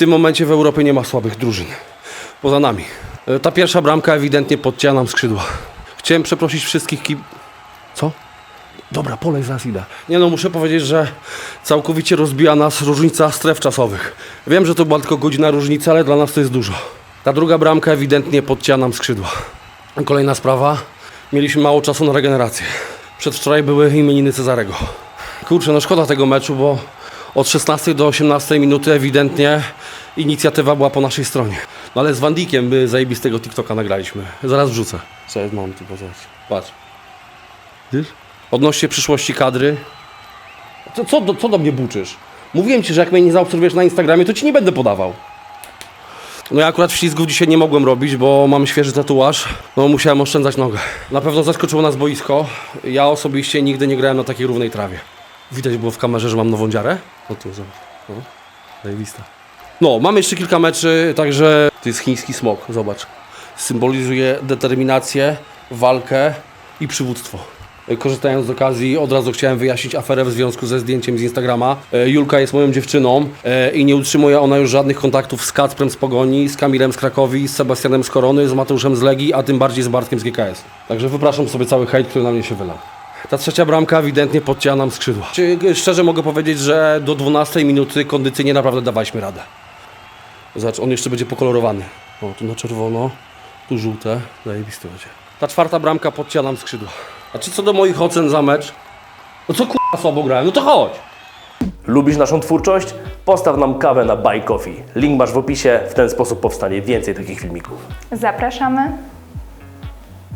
tym momencie w Europie nie ma słabych drużyn. Poza nami. E, Ta pierwsza bramka ewidentnie podcięła nam skrzydła. Chciałem przeprosić wszystkich kib... Co? Dobra, polej zaraz idę. Nie no, muszę powiedzieć, że całkowicie rozbija nas różnica stref czasowych. Wiem, że to była tylko godzina różnicy, ale dla nas to jest dużo. Ta druga bramka ewidentnie podcięła nam skrzydła. Kolejna sprawa. Mieliśmy mało czasu na regenerację. Przedwczoraj były imieniny Cezarego. Kurczę, no szkoda tego meczu, bo od 16 do 18 minuty ewidentnie inicjatywa była po naszej stronie. No ale z Wandikiem my zajebistego TikToka nagraliśmy. Zaraz wrzucę. Co jest, mam tu poczekać. Patrz. Wiesz? Odnośnie przyszłości kadry. Co, co, do, co do mnie buczysz? Mówiłem ci, że jak mnie nie zaobserwujesz na Instagramie, to ci nie będę podawał. No ja akurat ślizgów dzisiaj nie mogłem robić, bo mam świeży tatuaż. No musiałem oszczędzać nogę. Na pewno zaskoczyło nas boisko. Ja osobiście nigdy nie grałem na takiej równej trawie. Widać było w kamerze, że mam nową dziarę. O tu zobacz. No, zajebista. No, mamy jeszcze kilka meczy, także to jest chiński smok, zobacz. Symbolizuje determinację, walkę i przywództwo. Korzystając z okazji, od razu chciałem wyjaśnić aferę w związku ze zdjęciem z Instagrama. E, Julka jest moją dziewczyną e, i nie utrzymuje ona już żadnych kontaktów z Kacprem z Pogoni, z Kamilem z Krakowi, z Sebastianem z Korony, z Mateuszem z Legii, a tym bardziej z Bartkiem z GKS. Także wypraszam sobie cały hejt, który na mnie się wylał. Ta trzecia bramka ewidentnie podcięła nam skrzydła. Szczerze mogę powiedzieć, że do 12 minuty kondycyjnie naprawdę dawaliśmy radę. Zobacz, on jeszcze będzie pokolorowany. O, tu na czerwono, tu żółte. Zajebisty będzie. Ta czwarta bramka podcięła nam skrzydła. A czy co do moich ocen za mecz? No co k***a słabo grałem? No to chodź! Lubisz naszą twórczość? Postaw nam kawę na Buy Coffee. Link masz w opisie, w ten sposób powstanie więcej takich filmików. Zapraszamy.